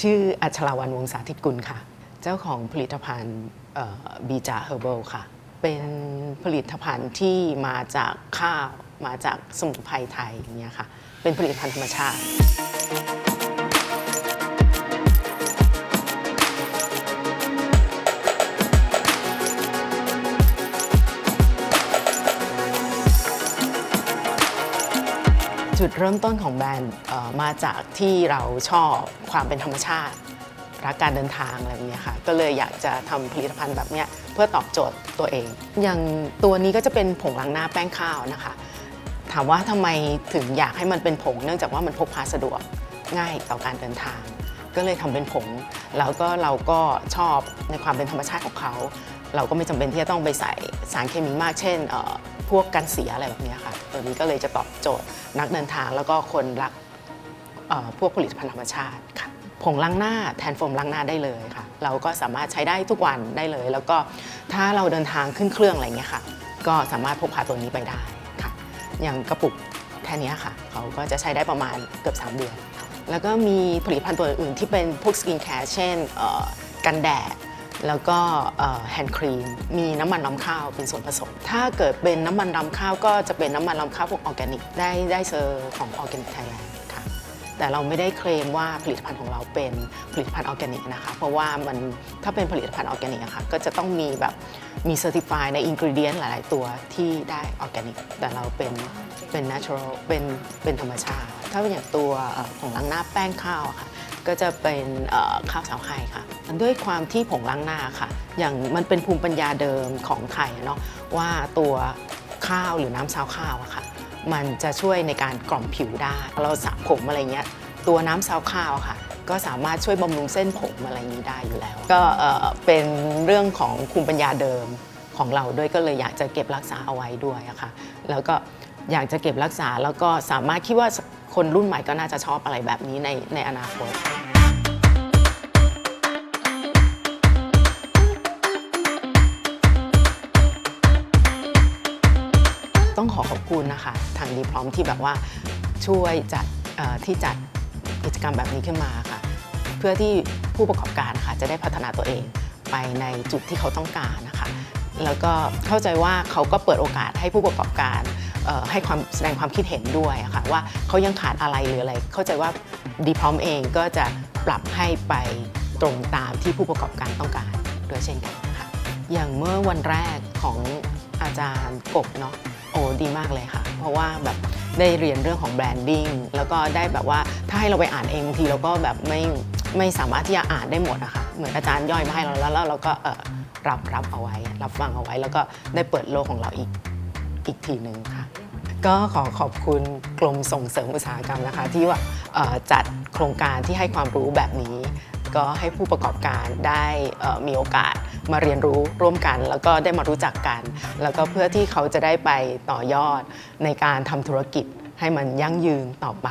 ชื่ออัชราวันวงศาธิตกุลค่ะ เจ้าของผลิตภัณฑ์บีจาเฮอร์เบลค่ะ เป็นผลิตภัณฑ์ที่มาจากข้าว มาจากสมุนไพรไทยอย่างเงี้ยค่ะ เป็นผลิตภัณฑ์ธรรมชาติ จุดเริ่มต้นของแบรนด์มาจากที่เราชอบความเป็นธรรมชาติ รักการเดินทางอะไรแบบเนี้ยค่ะ ก็เลยอยากจะทำผลิตภัณฑ์แบบเนี้ยเพื่อตอบโจทย์ตัวเอง อย่างตัวนี้ก็จะเป็นผงล้างหน้าแป้งข้าวนะคะ ถามว่าทำไมถึงอยากให้มันเป็นผง เนื่องจากว่ามันพกพาสะดวกง่ายต่อการเดินทาง ก็เลยทำเป็นผง แล้วก็เราก็ชอบในความเป็นธรรมชาติของเขา เราก็ไม่จำเป็นที่จะต้องไปใส่สารเคมีมากเช่น พวกกันเสียอะไรแบบนี้ค่ะ ตัวนี้ก็เลยจะตอบโจทย์นักเดินทางแล้วก็คนรักพวกผลิตภัณฑ์ธรรมชาติค่ะผงล้างหน้าแทนโฟมล้างหน้าได้เลยค่ะ เราก็สามารถใช้ได้ทุกวันได้เลย แล้วก็ถ้าเราเดินทางขึ้นเครื่องอะไรเงี้ยค่ะ ก็สามารถพกพาตัวนี้ไปได้ค่ะ อย่างกระปุกแค่นี้ค่ะ เขาก็จะใช้ได้ประมาณเกือบ 3 เดือน แล้วก็มีผลิตภัณฑ์ตัวอื่นที่เป็นพวกสกินแคร์เช่นกันแดด แล้วก็แฮนด์ครีม มีน้ำมันรำข้าวเป็นส่วนผสม ถ้าเกิดเป็นน้ำมันรำข้าวก็จะเป็นน้ำมันรำข้าวพวกออร์แกนิก ได้ได้เซอร์ของออร์แกนิกไทยแลนด์ค่ะ แต่เราไม่ได้เคลมว่าผลิตภัณฑ์ของเราเป็นผลิตภัณฑ์ออร์แกนิกนะคะ เพราะว่ามันถ้าเป็นผลิตภัณฑ์ออร์แกนิกอะค่ะก็จะต้องมีแบบมีเซอร์ติฟายในอินก e เดียนหลาย ๆ ตัวที่ได้ออร์แกนิก แต่เราเป็นเป็น natural เป็นเป็นธรรมชาติ ถ้าเป็นอย่างตัวเอ่อผงล้างหน้าแป้งข้าวอะค่ะ ก็จะเป็นข้าวสาวไข่ค่ะ ด้วยความที่ผงล้างหน้าค่ะ อย่างมันเป็นภูมิปัญญาเดิมของไทยเนาะว่าตัวข้าวหรือน้ำซาวข้าวอะค่ะ มันจะช่วยในการกล่อมผิวได้ เราสระผมอะไรเงี้ยตัวน้ำซาวข้าวอะค่ะ ก็สามารถช่วยบำรุงเส้นผมอะไรนี้ได้อยู่แล้ว ก็เอ่อเป็นเรื่องของภูมิปัญญาเดิมของเราด้วยก็เลยอยากจะเก็บรักษาเอาไว้ด้วยอะค่ะ แล้วก็อยากจะเก็บรักษาแล้วก็สามารถคิดว่า คนรุ่นใหม่ก็น่าจะชอบอะไรแบบนี้ในในอนาคตต้องขอขอบคุณนะคะ ทางดีพร้อมที่แบบว่าช่วยจัดที่จัดกิจกรรมแบบนี้ขึ้นมาค่ะ เพื่อที่ผู้ประกอบการค่ะจะได้พัฒนาตัวเองไปในจุดที่เขาต้องการนะคะ แล้วก็เข้าใจว่าเขาก็เปิดโอกาสให้ผู้ประกอบการ ให้ความแสดงความคิดเห็นด้วยค่ะว่าเขายังขาดอะไรหรืออะไร เข้าใจว่าดีพร้อมเองก็จะปรับให้ไปตรงตามที่ผู้ประกอบการต้องการด้วยเช่นกันค่ะอย่างเมื่อวันแรกของอาจารย์กบเนาะโอ้ดีมากเลยค่ะ เพราะว่าแบบได้เรียนเรื่องของแบรนดิ้งแล้วก็ได้แบบว่าถ้าให้เราไปอ่านเองบางทีเราก็แบบไม่ไม่สามารถที่จะอ่านได้หมดอะค่ะเหมือนอาจารย์ย่อยมาให้เราแล้วแล้วเราก็รับรับเอาไว้ รับฟังเอาไว้ แล้วก็ได้เปิดโลกของเราอีก อีกทีหนึ่งค่ะ ก็ขอขอบคุณกรมส่งเสริมอุตสาหกรรมนะคะ ที่ว่าเอ่อจัดโครงการที่ให้ความรู้แบบนี้ ก็ให้ผู้ประกอบการได้เอ่อมีโอกาสมาเรียนรู้ร่วมกัน แล้วก็ได้มารู้จักกัน แล้วก็เพื่อที่เขาจะได้ไปต่อยอดในการทำธุรกิจให้มันยั่งยืนต่อไป